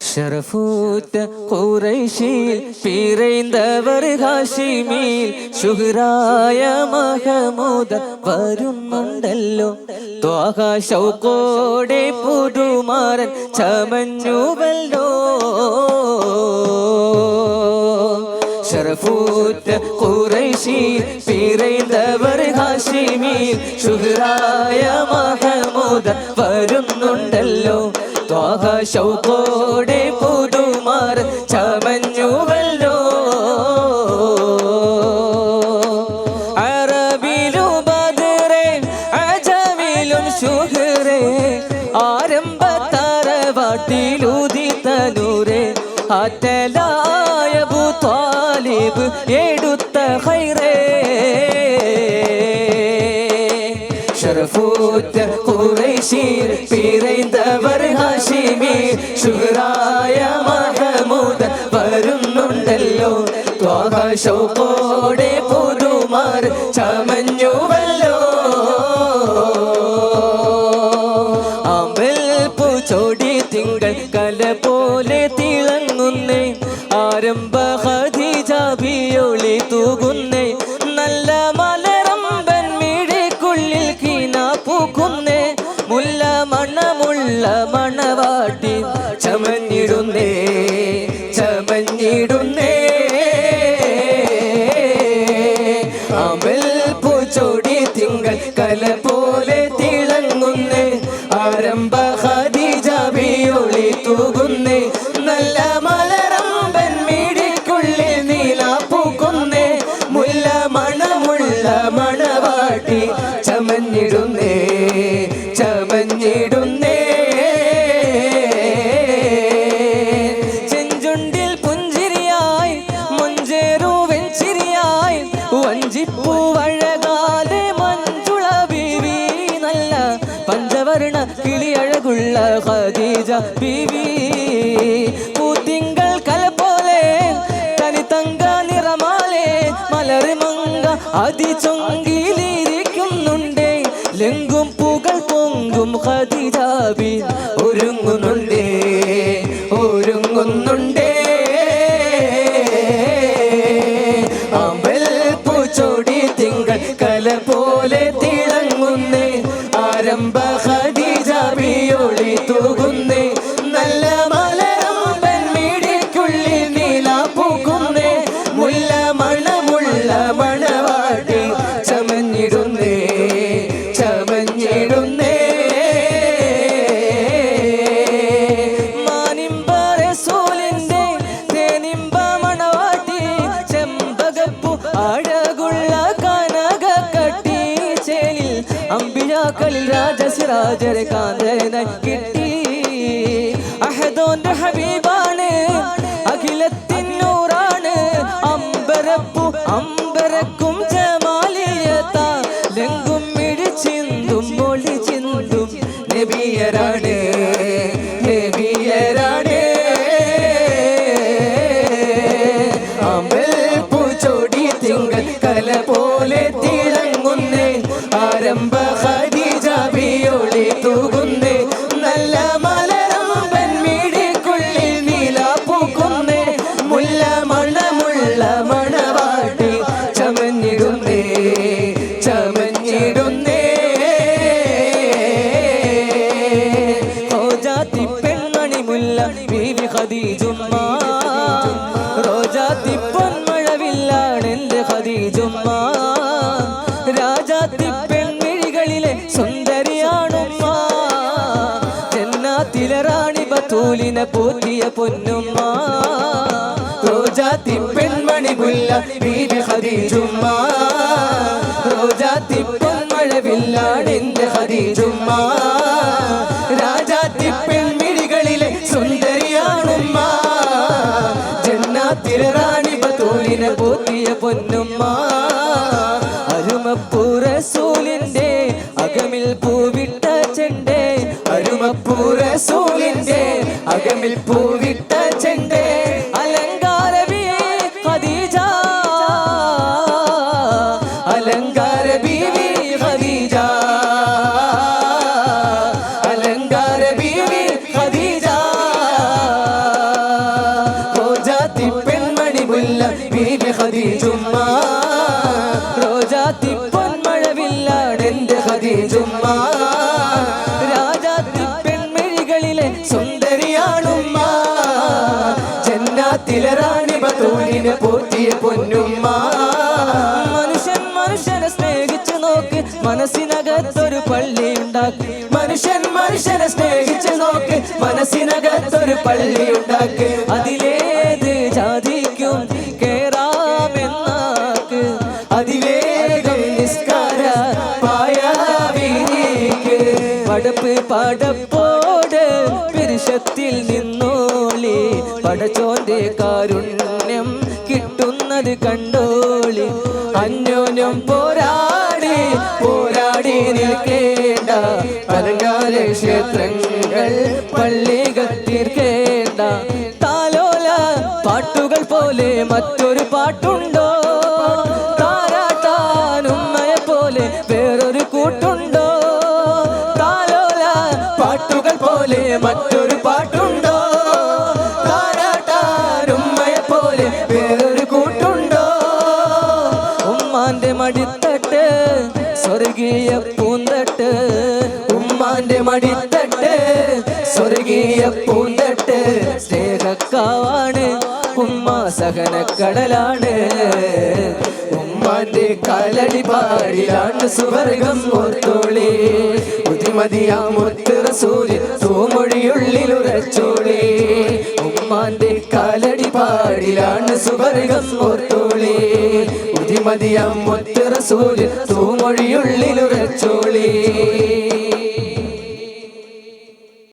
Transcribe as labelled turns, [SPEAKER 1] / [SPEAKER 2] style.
[SPEAKER 1] ഷറഫൂത്ത ഖുറൈശിൽ പിറൈന്തവർ ഹാഷിമിൽ ഷുഹറായ മഹമൂദ വരുന്നുണ്ടല്ലോ. ത്വാഹ ശൗക്കോടെ പുതുമാരൻ ചമഞ്ഞുവല്ലോ. ഷറഫൂറ്റ ഖുറൈശിയിൽ പിറൈന്തവർ ഹാഷിമിൽ ഷുഹറായ മഹമൂദ ശൗക്കോടെ പുതുമാർ ചമഞ്ഞുവല്ലോ. അറബിലും ബദറേ അജമിലും ആരംഭത്തറവാട്ടിലുതി തനൂരെ ആറ്റലായ താലിബ് എടുത്ത ഹൈറേ. ഷറഫൂത്ത കുറേശീർ ഹാഷിമി ഷുഹറായ മഹമൂദ് വരുന്നുണ്ടല്ലോ. ത്വാഹ ശൗക്കോടെ പുതുമാർ ചമഞ്ഞുവല്ലോ. അമ്പൽ പൂച്ചോടി തിങ്കൾ കല പോലെ തിളങ്ങുന്നേ. ആരംഭ ഹതിജാബിയൊളി തൂകുന്നേ. നല്ല മലറമ്പൻ മിഴിക്കുള്ളിൽ കീന പൂക്കുന്നേ. മുല്ല മണമുള്ള മണവാട്ടി പഞ്ചവർണ കിളിയഴകുള്ള ഖദീജ ബീവി. പൂത്തിങ്കൾ കല പോലെ കനിതങ്ക നിറമാലെ മലറി മങ്ക അതിചൊങ്കിലിരിക്കുന്നുണ്ടേ ലെങ്കും പൂകൾ പൊങ്കും ഖദീജ ഒരുങ്ങുന്നുണ്ടേ രാജസിരാജരെ കാന്തനായി കിട്ടി അഹദോന്റെ ഹബീബാണ്. ബത്തൂലിനെ പോറ്റിയ പൊന്നുമ്മ. റോജാത്തി പെൺമണി മുല്ല ബീവി ഖദീജുമ്മ റോജാത്തി പൊന്മഴവില്ലാണ് എന്റെ പൊന്നുമ്മ പൊന്നുമ്മ അരുമപ്പൂറസൂലിന്റെ അകമിൽ പൂവിട്ട ചെണ്ടേ അരുമപ്പൂറസൂലിന്റെ അകമിൽ പൂവിട്ട ചെണ്ടേ ഖദീജുമ്മ റോജാത്തി പൊന്മഴവില്ലാണ് എന്റെ ഹദീജുമ്മ രാജാത്തി പെൺമിഴികളിലെ സുന്ദരിയാണുമ്മ ജന്നാത്തിലെ റാണി ബതൂലിനെ പോറ്റിയ പൊന്നുമ്മ മനുഷ്യൻ മനുഷ്യനെ സ്നേഹിച്ചു നോക്ക് മനസ്സിനകത്തൊരു പള്ളി ഉണ്ടാക്കി. മനുഷ്യൻ മനുഷ്യനെ സ്നേഹിച്ചു നോക്ക് മനസ്സിനകത്തൊരു പള്ളി ഉണ്ടാക്കി. അതിലേത് പടപ്പ് പടപ്പോട് പിരിശത്തിൽ നിന്നോളി. പടച്ചോന്റെ കാരുണ്യം കിട്ടുന്നത് കണ്ടോളി. അന്യോന്യം പോരാടി പോരാടി നിൽക്കേണ്ട. പരങ്കാല ക്ഷേത്രങ്ങൾ പള്ളികൾ തീർക്കേണ്ട. താലോല പാട്ടുകൾ പോലെ മറ്റൊരു പാട്ടുണ്ടോ ഉമ്മാന്റെ മടിത്തട്ട് സ്വർഗീയ പൂന്തട്ട്. ഉമ്മാന്റെ മടിത്തട്ട് സ്വർഗീയ പൂന്തട്ട്. സ്നേഹക്കാവാണ് ഉമ്മ സഹനക്കടലാണ്. ഉമ്മാന്റെ കാലടി പാടിലാണ് സുവർഗം ഓർത്തോളി ബുദ്ധിമതിയാം മുത്ത് സൂര്യൻ തൂമൊഴിയുള്ളിൽ ഉറച്ചോളി. ഉമ്മാന്റെ കാലടി പാടിലാണ് സുവർഗം ബുദ്ധിമതിയാം ഒറ്റ റസൂൽ തൂമൊഴിയുള്ളിൽ ഉറച്ചോളി